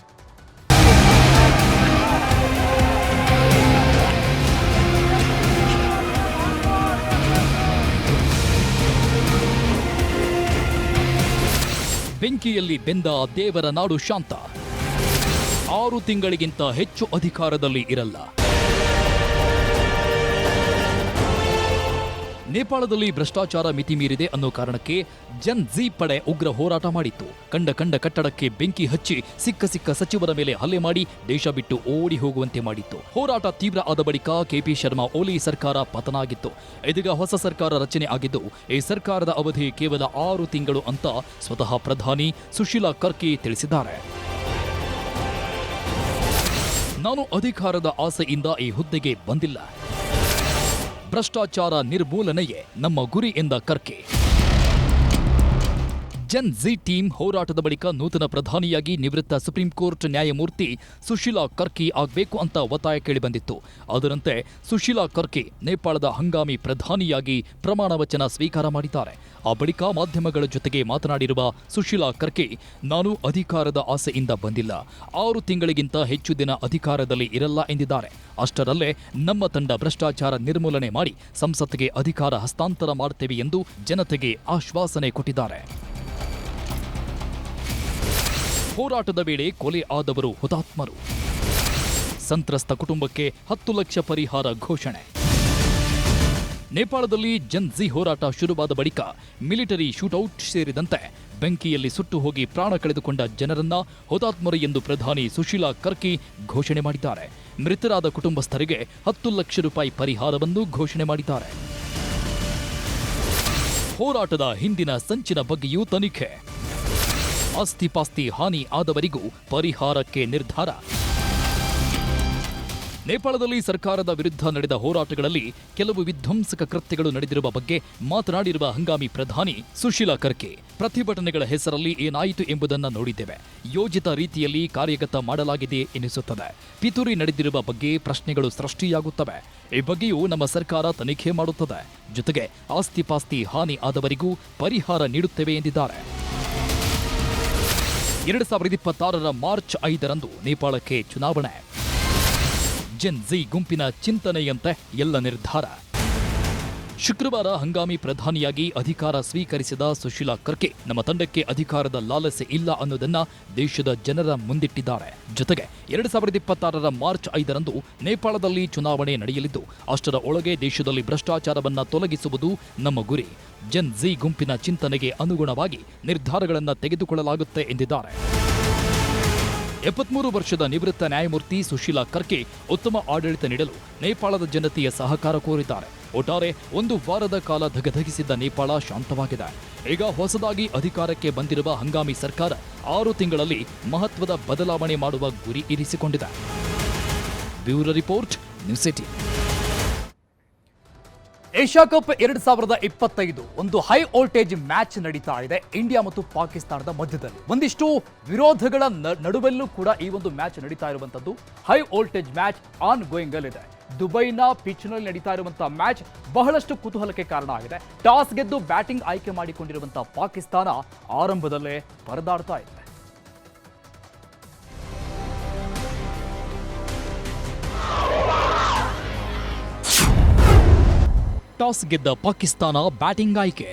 ಬೆಂಕಿಯಲ್ಲಿ ಬೆಂದ ದೇವರ ನಾಡು ಶಾಂತ. ಆರು ತಿಂಗಳಿಗಿಂತ ಹೆಚ್ಚು ಅಧಿಕಾರದಲ್ಲಿ ಇರಲ್ಲ. ನೇಪಾಳದಲ್ಲಿ ಭ್ರಷ್ಟಾಚಾರ ಮಿತಿ ಮೀರಿದೆ ಅನ್ನೋ ಕಾರಣಕ್ಕೆ ಜನ್ ಜಿ ಪಡೆ ಉಗ್ರ ಹೋರಾಟ ಮಾಡಿತ್ತು. ಕಂಡ ಕಂಡ ಕಟ್ಟಡಕ್ಕೆ ಬೆಂಕಿ ಹಚ್ಚಿ ಸಿಕ್ಕ ಸಿಕ್ಕ ಸಚಿವರ ಮೇಲೆ ಹಲ್ಲೆ ಮಾಡಿ ದೇಶ ಬಿಟ್ಟು ಓಡಿ ಹೋಗುವಂತೆ ಮಾಡಿತ್ತು. ಹೋರಾಟ ತೀವ್ರ ಆದ ಬಳಿಕ ಕೆಪಿ ಶರ್ಮಾ ಓಲಿ ಸರ್ಕಾರ ಪತನ ಆಗಿತ್ತು ಇದೀಗ ಹೊಸ ಸರ್ಕಾರ ರಚನೆ ಆಗಿದ್ದು, ಈ ಸರ್ಕಾರದ ಅವಧಿ ಕೇವಲ ಆರು ತಿಂಗಳು ಅಂತ ಸ್ವತಃ ಪ್ರಧಾನಿ ಸುಶೀಲಾ ಕರ್ಕಿ ತಿಳಿಸಿದ್ದಾರೆ. ನಾನು ಅಧಿಕಾರದ ಆಸೆಯಿಂದ ಈ ಹುದ್ದೆಗೆ ಬಂದಿಲ್ಲ. ಭ್ರಷ್ಟಾಚಾರ ನಿರ್ಮೂಲನೆಯೇ ನಮ್ಮ ಗುರಿ ಎಂದ ಕರ್ಕೆ. ಜನ್ ಜಿ ಟೀಮ್ ಹೋರಾಟದ ಬಳಿಕ ನೂತನ ಪ್ರಧಾನಿಯಾಗಿ ನಿವೃತ್ತ ಸುಪ್ರೀಂ ಕೋರ್ಟ್ ನ್ಯಾಯಮೂರ್ತಿ ಸುಶೀಲಾ ಕರ್ಕಿ ಆಗಬೇಕು ಅಂತ ಒತ್ತಾಯ ಕೇಳಿಬಂದಿತ್ತು ಅದರಂತೆ ಸುಶೀಲಾ ಕರ್ಕಿ ನೇಪಾಳದ ಹಂಗಾಮಿ ಪ್ರಧಾನಿಯಾಗಿ ಪ್ರಮಾಣ ವಚನ ಸ್ವೀಕಾರ ಮಾಡಿದ್ದಾರೆ. ಆ ಬಳಿಕ ಮಾಧ್ಯಮಗಳ ಜೊತೆಗೆ ಮಾತನಾಡಿರುವ ಸುಶೀಲಾ ಕರ್ಕಿ, ನಾನು ಅಧಿಕಾರದ ಆಸೆಯಿಂದ ಬಂದಿಲ್ಲ. ಆರು ತಿಂಗಳಿಗಿಂತ ಹೆಚ್ಚು ದಿನ ಅಧಿಕಾರದಲ್ಲಿ ಇರಲ್ಲ ಎಂದಿದ್ದಾರೆ. ಅಷ್ಟರಲ್ಲೇ ನಮ್ಮ ತಂಡ ಭ್ರಷ್ಟಾಚಾರ ನಿರ್ಮೂಲನೆ ಮಾಡಿ ಸಂಸತ್ಗೆ ಅಧಿಕಾರ ಹಸ್ತಾಂತರ ಮಾಡುತ್ತೇವೆ ಎಂದು ಜನತೆಗೆ ಆಶ್ವಾಸನೆ ಕೊಟ್ಟಿದ್ದಾರೆ. ಹೋರಾಟದ ವೇಳೆ ಕೊಲೆ ಆದವರು ಹುತಾತ್ಮರು. ಸಂತ್ರಸ್ತ ಕುಟುಂಬಕ್ಕೆ ಹತ್ತು ಲಕ್ಷ ಪರಿಹಾರ ಘೋಷಣೆ. ನೇಪಾಳದಲ್ಲಿ ಜನ್ಜಿ ಹೋರಾಟ ಶುರುವಾದ ಬಳಿಕ ಮಿಲಿಟರಿ ಶೂಟೌಟ್ ಸೇರಿದಂತೆ ಬೆಂಕಿಯಲ್ಲಿ ಸುಟ್ಟು ಹೋಗಿ ಪ್ರಾಣ ಕಳೆದುಕೊಂಡ ಜನರನ್ನ ಹುತಾತ್ಮರು ಎಂದು ಪ್ರಧಾನಿ ಸುಶೀಲಾ ಕರ್ಕಿ ಘೋಷಣೆ ಮಾಡಿದ್ದಾರೆ. ಮೃತರಾದ ಕುಟುಂಬಸ್ಥರಿಗೆ ಹತ್ತು ಲಕ್ಷ ರೂಪಾಯಿ ಪರಿಹಾರವನ್ನು ಘೋಷಣೆ ಮಾಡಿದ್ದಾರೆ. ಹೋರಾಟದ ಹಿಂದಿನ ಸಂಚಿನ ಬಗ್ಗೆಯೂ ತನಿಖೆ. ಆಸ್ತಿಪಾಸ್ತಿ ಹಾನಿ ಆದವರಿಗೂ ಪರಿಹಾರಕ್ಕೆ ನಿರ್ಧಾರ. ನೇಪಾಳದಲ್ಲಿ ಸರ್ಕಾರದ ವಿರುದ್ಧ ನಡೆದ ಹೋರಾಟಗಳಲ್ಲಿ ಕೆಲವು ವಿಧ್ವಂಸಕ ಕೃತ್ಯಗಳು ನಡೆದಿರುವ ಬಗ್ಗೆ ಮಾತನಾಡಿರುವ ಹಂಗಾಮಿ ಪ್ರಧಾನಿ ಸುಶೀಲಾ ಕರ್ಕೆ, ಪ್ರತಿಭಟನೆಗಳ ಹೆಸರಲ್ಲಿ ಏನಾಯಿತು ಎಂಬುದನ್ನು ನೋಡಿದ್ದೇವೆ. ಯೋಜಿತ ರೀತಿಯಲ್ಲಿ ಕಾರ್ಯಗತ ಮಾಡಲಾಗಿದೆ ಎನಿಸುತ್ತದೆ. ಪಿತೂರಿ ನಡೆದಿರುವ ಬಗ್ಗೆ ಪ್ರಶ್ನೆಗಳು ಸೃಷ್ಟಿಯಾಗುತ್ತವೆ. ಈ ಬಗ್ಗೆಯೂ ನಮ್ಮ ಸರ್ಕಾರ ತನಿಖೆ ಮಾಡುತ್ತದೆ. ಜೊತೆಗೆ ಆಸ್ತಿಪಾಸ್ತಿ ಹಾನಿ ಆದವರಿಗೂ ಪರಿಹಾರ ನೀಡುತ್ತೇವೆ ಎಂದಿದ್ದಾರೆ. ಎರಡು ಸಾವಿರದ ಇಪ್ಪತ್ತಾರರ ಮಾರ್ಚ್ ಐದರಂದು ನೇಪಾಳಕ್ಕೆ ಚುನಾವಣೆ. ಜೆನ್ ಜಿ ಗುಂಪಿನ ಚಿಂತನೆಯಂತೆ ಎಲ್ಲ ನಿರ್ಧಾರ. ಶುಕ್ರವಾರ ಹಂಗಾಮಿ ಪ್ರಧಾನಿಯಾಗಿ ಅಧಿಕಾರ ಸ್ವೀಕರಿಸಿದ ಸುಶೀಲಾ ಕರ್ಕೆ, ನಮ್ಮ ತಂಡಕ್ಕೆ ಅಧಿಕಾರದ ಲಾಲಸೆ ಇಲ್ಲ ಅನ್ನೋದನ್ನ ದೇಶದ ಜನರ ಮುಂದಿಟ್ಟಿದ್ದಾರೆ. ಜೊತೆಗೆ ಎರಡ್ ಸಾವಿರದ ಇಪ್ಪತ್ತಾರರ ಮಾರ್ಚ್ ಐದರಂದು ನೇಪಾಳದಲ್ಲಿ ಚುನಾವಣೆ ನಡೆಯಲಿದ್ದು, ಅಷ್ಟರ ಒಳಗೆ ದೇಶದಲ್ಲಿ ಭ್ರಷ್ಟಾಚಾರವನ್ನು ತೊಲಗಿಸುವುದು ನಮ್ಮ ಗುರಿ. ಜನ್ ಜಿ ಗುಂಪಿನ ಚಿಂತನೆಗೆ ಅನುಗುಣವಾಗಿ ನಿರ್ಧಾರಗಳನ್ನು ತೆಗೆದುಕೊಳ್ಳಲಾಗುತ್ತೆ ಎಂದಿದ್ದಾರೆ. ಎಪ್ಪತ್ಮೂರು ವರ್ಷದ ನಿವೃತ್ತ ನ್ಯಾಯಮೂರ್ತಿ ಸುಶೀಲಾ ಕರ್ಕೆ ಉತ್ತಮ ಆಡಳಿತ ನೀಡಲು ನೇಪಾಳದ ಜನತೆಯ ಸಹಕಾರ ಕೋರಿದ್ದಾರೆ. ಒಟ್ಟಾರೆ ಒಂದು ವಾರದ ಕಾಲ ಧಗಧಗಿಸಿದ್ದ ನೇಪಾಳ ಶಾಂತವಾಗಿದೆ. ಈಗ ಹೊಸದಾಗಿ ಅಧಿಕಾರಕ್ಕೆ ಬಂದಿರುವ ಹಂಗಾಮಿ ಸರ್ಕಾರ ಆರು ತಿಂಗಳಲ್ಲಿ ಮಹತ್ವದ ಬದಲಾವಣೆ ಮಾಡುವ ಗುರಿ ಇರಿಸಿಕೊಂಡಿದೆ. Bureau report, news city Asia cup ಎರಡ್ ಸಾವಿರದ ಇಪ್ಪತ್ತೈದು ಒಂದು ಹೈ ವೋಲ್ಟೇಜ್ ಮ್ಯಾಚ್ ನಡೀತಾ ಇದೆ. ಇಂಡಿಯಾ ಮತ್ತು ಪಾಕಿಸ್ತಾನದ ಮಧ್ಯದಲ್ಲಿ. ಒಂದಿಷ್ಟು ವಿರೋಧಗಳ ನಡುವೆಲ್ಲೂ ಕೂಡ ಈ ಒಂದು ಮ್ಯಾಚ್ ನಡೀತಾ ಇರುವಂತದ್ದು. High voltage match on going ಅಲ್ಲಿದೆ. ದುಬೈನ ಪಿಚ್ನಲ್ಲಿ ನಡೀತಾ ಇರುವಂತಹ ಮ್ಯಾಚ್ ಬಹಳಷ್ಟು ಕುತೂಹಲಕ್ಕೆ ಕಾರಣ ಆಗಿದೆ. ಟಾಸ್ ಗೆದ್ದು ಬ್ಯಾಟಿಂಗ್ ಆಯ್ಕೆ ಮಾಡಿಕೊಂಡಿರುವಂತಹ ಪಾಕಿಸ್ತಾನ ಆರಂಭದಲ್ಲೇ ಪರದಾಡ್ತಾ ಇದೆ. ಟಾಸ್ ಗೆದ್ದ ಪಾಕಿಸ್ತಾನ ಬ್ಯಾಟಿಂಗ್ ಆಯ್ಕೆ.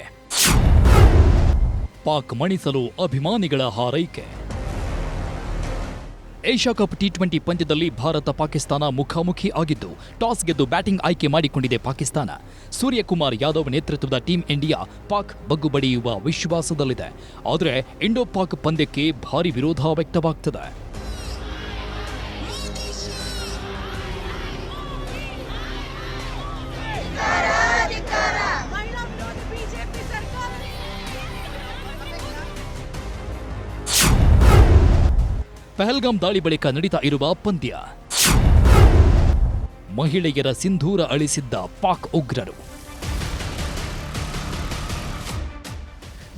ಪಾಕ್ ಮಣಿಸಲು ಅಭಿಮಾನಿಗಳ ಹಾರೈಕೆ. ಏಷ್ಯಾ ಕಪ್ ಟಿ ಟ್ವೆಂಟಿ ಪಂದ್ಯದಲ್ಲಿ ಭಾರತ ಪಾಕಿಸ್ತಾನ ಮುಖಾಮುಖಿ ಆಗಿದ್ದು, ಟಾಸ್ ಗೆದ್ದು ಬ್ಯಾಟಿಂಗ್ ಆಯ್ಕೆ ಮಾಡಿಕೊಂಡಿದೆ ಪಾಕಿಸ್ತಾನ. ಸೂರ್ಯಕುಮಾರ್ ಯಾದವ್ ನೇತೃತ್ವದ ಟೀಂ ಇಂಡಿಯಾ ಪಾಕ್ ಬಗ್ಗು ಬಡಿಯುವ ವಿಶ್ವಾಸದಲ್ಲಿದೆ. ಆದರೆ ಇಂಡೋ ಪಾಕ್ ಪಂದ್ಯಕ್ಕೆ ಭಾರಿ ವಿರೋಧ ವ್ಯಕ್ತವಾಗ್ತದೆ. ಪಹಲ್ಗಾಮ್ ದಾಳಿ ಬಳಿಕ ನಡೀತಾ ಇರುವ ಪಂದ್ಯ. ಮಹಿಳೆಯರ ಸಿಂಧೂರ ಅಳಿಸಿದ್ದ ಪಾಕ್ ಉಗ್ರರು.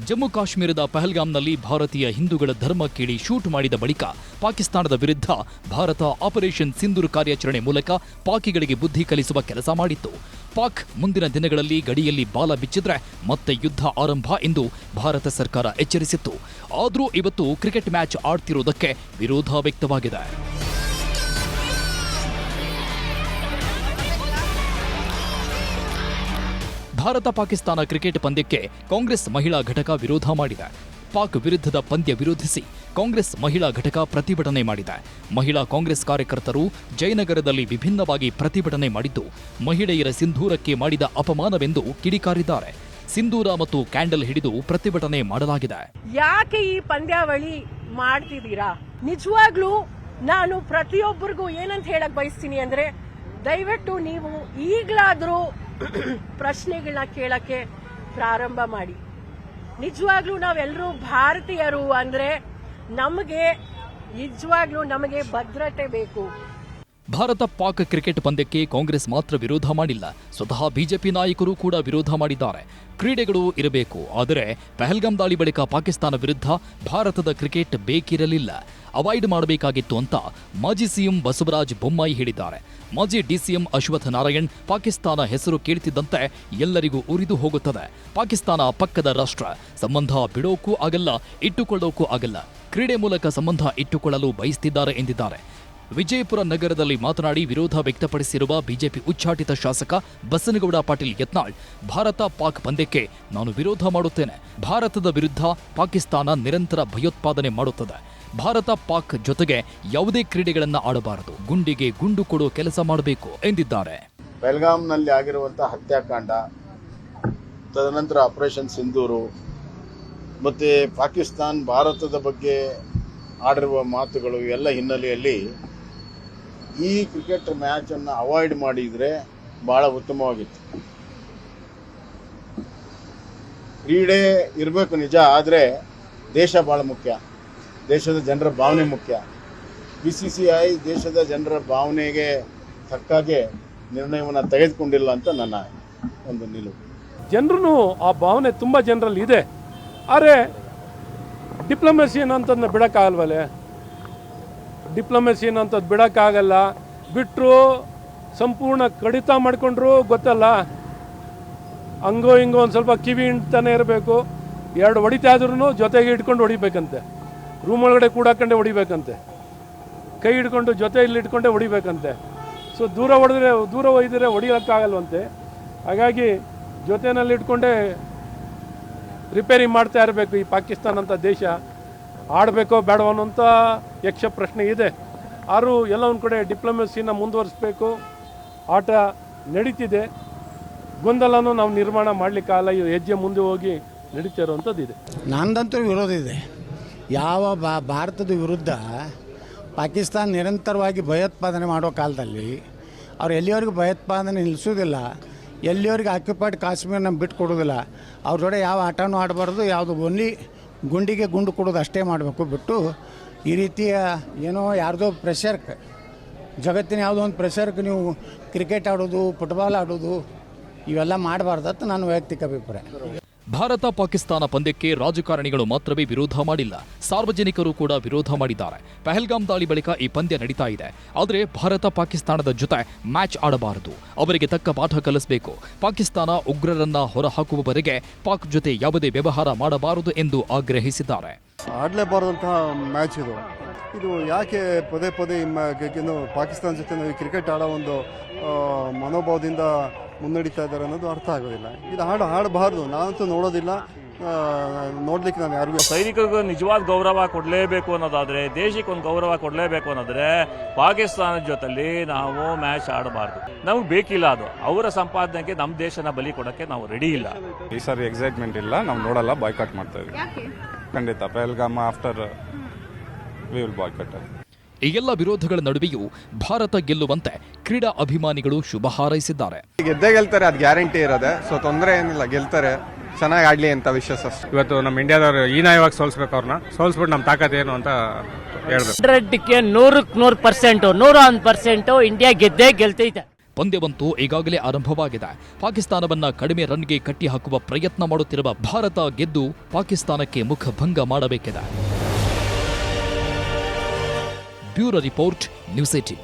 ಜಮ್ಮು ಕಾಶ್ಮೀರದ ಪಹಲ್ಗಾಂನಲ್ಲಿ ಭಾರತೀಯ ಹಿಂದೂಗಳ ಧರ್ಮ ಕೇಳಿ ಶೂಟ್ ಮಾಡಿದ ಬಳಿಕ ಪಾಕಿಸ್ತಾನದ ವಿರುದ್ಧ ಭಾರತ ಆಪರೇಷನ್ ಸಿಂಧೂರ್ ಕಾರ್ಯಾಚರಣೆ ಮೂಲಕ ಪಾಕಿಗಳಿಗೆ ಬುದ್ಧಿ ಕಲಿಸುವ ಕೆಲಸ ಮಾಡಿತ್ತು. ಪಾಕ್ ಮುಂದಿನ ದಿನಗಳಲ್ಲಿ ಗಡಿಯಲ್ಲಿ ಬಾಲ ಬಿಚ್ಚಿದ್ರೆ ಮತ್ತೆ ಯುದ್ಧ ಆರಂಭ ಎಂದು ಭಾರತ ಸರ್ಕಾರ ಎಚ್ಚರಿಸಿತ್ತು. ಆದರೂ ಇವತ್ತು ಕ್ರಿಕೆಟ್ ಮ್ಯಾಚ್ ಆಡ್ತಿರುವುದಕ್ಕೆ ವಿರೋಧ ವ್ಯಕ್ತವಾಗಿದೆ. ಭಾರತ ಪಾಕಿಸ್ತಾನ ಕ್ರಿಕೆಟ್ ಪಂದ್ಯಕ್ಕೆ ಕಾಂಗ್ರೆಸ್ ಮಹಿಳಾ ಘಟಕ ವಿರೋಧ ಮಾಡಿದೆ. ಪಾಕ್ ವಿರುದ್ಧದ ಪಂದ್ಯ ವಿರೋಧಿಸಿ ಕಾಂಗ್ರೆಸ್ ಮಹಿಳಾ ಘಟಕ ಪ್ರತಿಭಟನೆ ಮಾಡಿದೆ. ಮಹಿಳಾ ಕಾಂಗ್ರೆಸ್ ಕಾರ್ಯಕರ್ತರು ಜಯನಗರದಲ್ಲಿ ವಿಭಿನ್ನವಾಗಿ ಪ್ರತಿಭಟನೆ ಮಾಡಿದ್ದು, ಮಹಿಳೆಯರ ಸಿಂಧೂರಕ್ಕೆ ಮಾಡಿದ ಅಪಮಾನವೆಂದು ಕಿಡಿಕಾರಿದ್ದಾರೆ. ಸಿಂಧೂರ ಮತ್ತು ಕ್ಯಾಂಡಲ್ ಹಿಡಿದು ಪ್ರತಿಭಟನೆ ಮಾಡಲಾಗಿದೆ. ಯಾಕೆ ಈ ಪಂದ್ಯಾವಳಿ ಮಾಡ್ತಿದ್ದೀರಾ? ನಿಜವಾಗ್ಲೂ ನಾನು ಪ್ರತಿಯೊಬ್ಬರಿಗೂ ಏನಂತ ಹೇಳಕ್ ಬಯಸ್ತೀನಿ ಅಂದ್ರೆ, ದಯವಿಟ್ಟು ನೀವು ಈಗ್ಲಾದ್ರೂ ಪ್ರಶ್ನೆಗಳನ್ನ ಕೇಳಕ್ಕೆ ಪ್ರಾರಂಭ ಮಾಡಿ. ನಿಜವಾಗ್ಲೂ ನಾವೆಲ್ಲರೂ ಭಾರತೀಯರು ಅಂದ್ರೆ ನಮಗೆ, ನಿಜವಾಗ್ಲೂ ನಮಗೆ ಭದ್ರತೆ ಬೇಕು. ಭಾರತ ಪಾಕ್ ಕ್ರಿಕೆಟ್ ಪಂದ್ಯಕ್ಕೆ ಕಾಂಗ್ರೆಸ್ ಮಾತ್ರ ವಿರೋಧ ಮಾಡಿಲ್ಲ. ಸ್ವತಃ ಬಿಜೆಪಿ ನಾಯಕರು ಕೂಡ ವಿರೋಧ ಮಾಡಿದ್ದಾರೆ. ಕ್ರೀಡೆಗಳು ಇರಬೇಕು. ಆದರೆ ಪಹಲ್ಗಾಮ್ ದಾಳಿ ಬಳಿಕ ಪಾಕಿಸ್ತಾನ ವಿರುದ್ಧ ಭಾರತದ ಕ್ರಿಕೆಟ್ ಬೇಕಿರಲಿಲ್ಲ. ಅವಾಯ್ಡ್ ಮಾಡಬೇಕಾಗಿತ್ತು ಅಂತ ಮಾಜಿ ಸಿಎಂ ಬಸವರಾಜ್ ಬೊಮ್ಮಾಯಿ ಹೇಳಿದ್ದಾರೆ. ಮಾಜಿ ಡಿಸಿಎಂ ಅಶ್ವಥ್ ನಾರಾಯಣ್ ಪಾಕಿಸ್ತಾನ ಹೆಸರು ಕೇಳ್ತಿದ್ದಂತೆ ಎಲ್ಲರಿಗೂ ಉರಿದು ಹೋಗುತ್ತದೆ. ಪಾಕಿಸ್ತಾನ ಪಕ್ಕದ ರಾಷ್ಟ್ರ. ಸಂಬಂಧ ಬಿಡೋಕ್ಕೂ ಆಗಲ್ಲ ಇಟ್ಟುಕೊಳ್ಳೋಕ್ಕೂ ಆಗಲ್ಲ. ಕ್ರೀಡೆ ಮೂಲಕ ಸಂಬಂಧ ಇಟ್ಟುಕೊಳ್ಳಲು ಬಯಸ್ತಿದ್ದಾರೆ ಎಂದಿದ್ದಾರೆ. ವಿಜಯಪುರ ನಗರದಲ್ಲಿ ಮಾತನಾಡಿ ವಿರೋಧ ವ್ಯಕ್ತಪಡಿಸಿರುವ ಬಿಜೆಪಿ ಉಚ್ಚಾಟಿತ ಶಾಸಕ ಬಸನಗೌಡ ಪಾಟೀಲ್ ಯತ್ನಾಳ್, ಭಾರತ ಪಾಕ್ ಪಂದ್ಯಕ್ಕೆ ನಾನು ವಿರೋಧ ಮಾಡುತ್ತೇನೆ. ಭಾರತದ ವಿರುದ್ಧ ಪಾಕಿಸ್ತಾನ ನಿರಂತರ ಭಯೋತ್ಪಾದನೆ ಮಾಡುತ್ತದೆ. ಭಾರತ ಪಾಕ್ ಜೊತೆಗೆ ಯಾವುದೇ ಕ್ರೀಡೆಗಳನ್ನು ಆಡಬಾರದು. ಗುಂಡಿಗೆ ಗುಂಡು ಕೊಡುವ ಕೆಲಸ ಮಾಡಬೇಕು ಎಂದಿದ್ದಾರೆ. ಬೆಲ್ಗಾಮ್ನಲ್ಲಿ ಆಗಿರುವಂತಹ ಹತ್ಯಾಕಾಂಡ, ತದನಂತರ ಆಪರೇಷನ್ ಸಿಂಧೂರು, ಮತ್ತು ಪಾಕಿಸ್ತಾನ್ ಭಾರತದ ಬಗ್ಗೆ ಆಡಿರುವ ಮಾತುಗಳು ಎಲ್ಲ ಹಿನ್ನೆಲೆಯಲ್ಲಿ ಈ ಕ್ರಿಕೆಟ್ ಮ್ಯಾಚನ್ನು ಅವಾಯ್ಡ್ ಮಾಡಿದರೆ ಭಾಳ ಉತ್ತಮವಾಗಿತ್ತು. ಕ್ರೀಡೆ ಇರಬೇಕು ನಿಜ, ಆದರೆ ದೇಶ ಭಾಳ ಮುಖ್ಯ. ದೇಶದ ಜನರ ಭಾವನೆ ಮುಖ್ಯ. ಬಿ ಸಿ ಸಿ ಐ ದೇಶದ ಜನರ ಭಾವನೆಗೆ ತಕ್ಕಾಗೆ ನಿರ್ಣಯವನ್ನು ತೆಗೆದುಕೊಂಡಿಲ್ಲ ಅಂತ ನನ್ನ ಒಂದು ನಿಲುವು. ಜನರು ಆ ಭಾವನೆ ತುಂಬ ಜನರಲ್ಲಿ ಇದೆ. ಆದರೆ ಡಿಪ್ಲೊಮೆಸಿ ಅನ್ನೋಂಥದ್ದನ್ನ ಬಿಡೋಕ್ಕಾಗಲ್ವಲ್ಲೇ ಡಿಪ್ಲೊಮೆಸಿ ಅನ್ನೋಂಥದ್ದು ಬಿಡೋಕ್ಕಾಗಲ್ಲ. ಬಿಟ್ಟರು ಸಂಪೂರ್ಣ ಕಡಿತ ಮಾಡಿಕೊಂಡ್ರು ಗೊತ್ತಲ್ಲ? ಹಂಗೋ ಹಿಂಗೋ ಒಂದು ಸ್ವಲ್ಪ ಕಿವಿ ಇಡ್ತಾನೆ ಇರಬೇಕು. ಎರಡು ಹೊಡಿತಾ ಇದ್ರೂ ಜೊತೆಗೆ ಇಟ್ಕೊಂಡು ಹೊಡಿಬೇಕಂತೆ. ರೂಮ್ ಒಳಗಡೆ ಕೂಡಾಕೊಂಡೆ ಹೊಡಿಬೇಕಂತೆ. ಕೈ ಹಿಡ್ಕೊಂಡು ಜೊತೆಯಲ್ಲಿ ಇಟ್ಕೊಂಡೆ ಹೊಡಿಬೇಕಂತೆ. ಸೊ ದೂರ ಹೊಡೆದ್ರೆ, ದೂರ ಒಯ್ದರೆ ಹೊಡಿಯೋಕ್ಕಾಗಲ್ವಂತೆ. ಹಾಗಾಗಿ ಜೊತೆನಲ್ಲಿ ಇಟ್ಕೊಂಡೇ ರಿಪೇರಿ ಮಾಡ್ತಾ ಇರಬೇಕು ಈ ಪಾಕಿಸ್ತಾನ ಅಂತ ದೇಶ. ಆಡಬೇಕೋ ಬೇಡವೋ ಅನ್ನೋಂಥ ಯಕ್ಷ ಪ್ರಶ್ನೆ ಇದೆ. ಆದರೂ ಎಲ್ಲ ಒಂದು ಕಡೆ ಡಿಪ್ಲೊಮಸಿನ ಮುಂದುವರಿಸ್ಬೇಕು. ಆಟ ನಡೀತಿದೆ. ಗೊಂದಲನೂ ನಾವು ನಿರ್ಮಾಣ ಮಾಡಲಿಕ್ಕಾಗಲ್ಲ. ಹೆಜ್ಜೆ ಮುಂದೆ ಹೋಗಿ ನಡೀತಾ ಇರೋವಂಥದ್ದು ಇದೆ ನಂದಂತೂ ವಿರೋಧ ಇದೆ. ಯಾವ ಬಾ ಭಾರತದ ವಿರುದ್ಧ ಪಾಕಿಸ್ತಾನ ನಿರಂತರವಾಗಿ ಭಯೋತ್ಪಾದನೆ ಮಾಡೋ ಕಾಲದಲ್ಲಿ ಅವ್ರು ಎಲ್ಲಿವರೆಗೂ ಭಯೋತ್ಪಾದನೆ ನಿಲ್ಲಿಸೋದಿಲ್ಲ ಎಲ್ಲಿವರೆಗೆ ಆಕ್ಯುಪೈಡ್ ಕಾಶ್ಮೀರನ ಬಿಟ್ಟು ಕೊಡೋದಿಲ್ಲ, ಅವ್ರ ಜೊತೆ ಯಾವ ಆಟನೂ ಆಡಬಾರ್ದು, ಯಾವುದು ಒನ್ಲಿ ಗುಂಡಿಗೆ ಗುಂಡು ಕೊಡೋದು ಅಷ್ಟೇ ಮಾಡಬೇಕು ಬಿಟ್ಟು ಈ ರೀತಿಯ ಏನೋ ಯಾರ್ದೋ ಪ್ರೆಷರ್ಗೆ ಜಗತ್ತಿನ ಯಾವುದೋ ಒಂದು ಪ್ರೆಷರ್ಕ್ ನೀವು ಕ್ರಿಕೆಟ್ ಆಡೋದು ಫುಟ್ಬಾಲ್ ಆಡೋದು, ಇವೆಲ್ಲ ಅಂತ ನನ್ನ ವೈಯಕ್ತಿಕ ಅಭಿಪ್ರಾಯ. ಭಾರತ ಪಾಕಿಸ್ತಾನ ಪಂದ್ಯಕ್ಕೆ ರಾಜಕಾರಣಿಗಳು ಮಾತ್ರವೇ ವಿರೋಧ ಮಾಡಿಲ್ಲ. ಸಾರ್ವಜನಿಕರು ಕೂಡ ವಿರೋಧ ಮಾಡಿದ್ದಾರೆ. ಪಹಲ್ಗಾಮ್ ದಾಳಿ ಬಳಿಕ ಈ ಪಂದ್ಯ ನಡೀತಾ ಇದೆ. ಆದರೆ ಭಾರತ ಪಾಕಿಸ್ತಾನದ ಜೊತೆ ಮ್ಯಾಚ್ ಆಡಬಾರದು. ಅವರಿಗೆ ತಕ್ಕ ಪಾಠ ಕಲಿಸಬೇಕು. ಪಾಕಿಸ್ತಾನ ಉಗ್ರರನ್ನ ಹೊರಹಾಕುವವರೆಗೆ ಪಾಕ್ ಜೊತೆ ಯಾವುದೇ ವ್ಯವಹಾರ ಮಾಡಬಾರದು ಎಂದು ಆಗ್ರಹಿಸಿದ್ದಾರೆ. ಮ್ಯಾಚ್ ಇದು. ಇದು ಯಾಕೆ ಪದೇ ಪದೇ ಪಾಕಿಸ್ತಾನ ಜೊತೆ ಕ್ರಿಕೆಟ್ ಆಡೋ ಒಂದು ಮನೋಭಾವದಿಂದ ಮುನ್ನಡೀತಾ ಇದ್ದಾರೆ ಅನ್ನೋದು ಅರ್ಥ ಆಗೋದಿಲ್ಲ. ಇದು ಹಾಡು ಹಾಡಬಾರ್ದು. ನಾನಂತೂ ನೋಡೋದಿಲ್ಲ. ನೋಡ್ಲಿಕ್ಕೆ ನಾನು ಯಾರಿಗೂ ಸೈನಿಕರಿಗೂ ನಿಜವಾದ ಗೌರವ ಕೊಡಲೇಬೇಕು ಅನ್ನೋದಾದ್ರೆ ದೇಶಕ್ಕೆ ಒಂದು ಗೌರವ ಕೊಡಲೇಬೇಕು ಅನ್ನೋದ್ರೆ ಪಾಕಿಸ್ತಾನದ ಜೊತೆಲಿ ನಾವು ಮ್ಯಾಚ್ ಆಡಬಾರ್ದು. ನಮ್ಗೆ ಬೇಕಿಲ್ಲ ಅದು. ಅವರ ಸಂಪಾದನೆಗೆ ನಮ್ಮ ದೇಶನ ಬಲಿ ಕೊಡಕ್ಕೆ ನಾವು ರೆಡಿ ಇಲ್ಲ. ಈ ಸಾರಿ ಎಕ್ಸೈಟ್ಮೆಂಟ್ ಇಲ್ಲ. ನಾವು ನೋಡಲ್ಲ ಬಾಯ್ಕಾಟ್ ಮಾಡ್ತಾ ಇದ್ದೀವಿ. ಖಂಡಿತ. Pahalgam after we will boycott ಈ ಎಲ್ಲ ವಿರೋಧಗಳ ನಡುವೆಯೂ ಭಾರತ ಗೆಲ್ಲುವಂತೆ ಕ್ರೀಡಾ ಅಭಿಮಾನಿಗಳು ಶುಭ ಹಾರೈಸಿದ್ದಾರೆ. ಗೆದ್ದೇ ಗೆಲ್ತಾರೆ ಅದು ಗ್ಯಾರಂಟಿ ಇರೋದೆ. ಸೊ ತೊಂದರೆ ಏನಿಲ್ಲ ಗೆಲ್ತಾರೆ. ಚೆನ್ನಾಗಿ ಆಡ್ಲಿ ಅಂತ ವಿಶ್ವಾಸ ಅಷ್ಟೇ. ಇವತ್ತು ನಮ್ಮ ಇಂಡಿಯಾದವರು ಈ ನಾಯವಾಗಿ ಸೋಲ್ಸ್ಬೇಕು ಅವ್ರನ್ನ. ಸೋಲ್ಸ್ಬಿಟ್ಟು ನಮ್ಮ ತಾಕತ್ ಏನು ಅಂತ ಹೇಳ್ಬೇಕು. ಹಂಡ್ರೆಡ್ಗೆ ನೂರಕ್ಕೆ ನೂರು ಪರ್ಸೆಂಟು ನೂರ ಒಂದು ಪರ್ಸೆಂಟು ಇಂಡಿಯಾ ಗೆದ್ದೇ ಗೆಲ್ತೈತೆ. ಪಂದ್ಯವಂತೂ ಈಗಾಗಲೇ ಆರಂಭವಾಗಿದೆ. ಪಾಕಿಸ್ತಾನವನ್ನ ಕಡಿಮೆ ರನ್ಗೆ ಕಟ್ಟಿಹಾಕುವ ಪ್ರಯತ್ನ ಮಾಡುತ್ತಿರುವ ಭಾರತ ಗೆದ್ದು ಪಾಕಿಸ್ತಾನಕ್ಕೆ ಮುಖಭಂಗ ಮಾಡಬೇಕಿದೆ. Bureau report news eighteen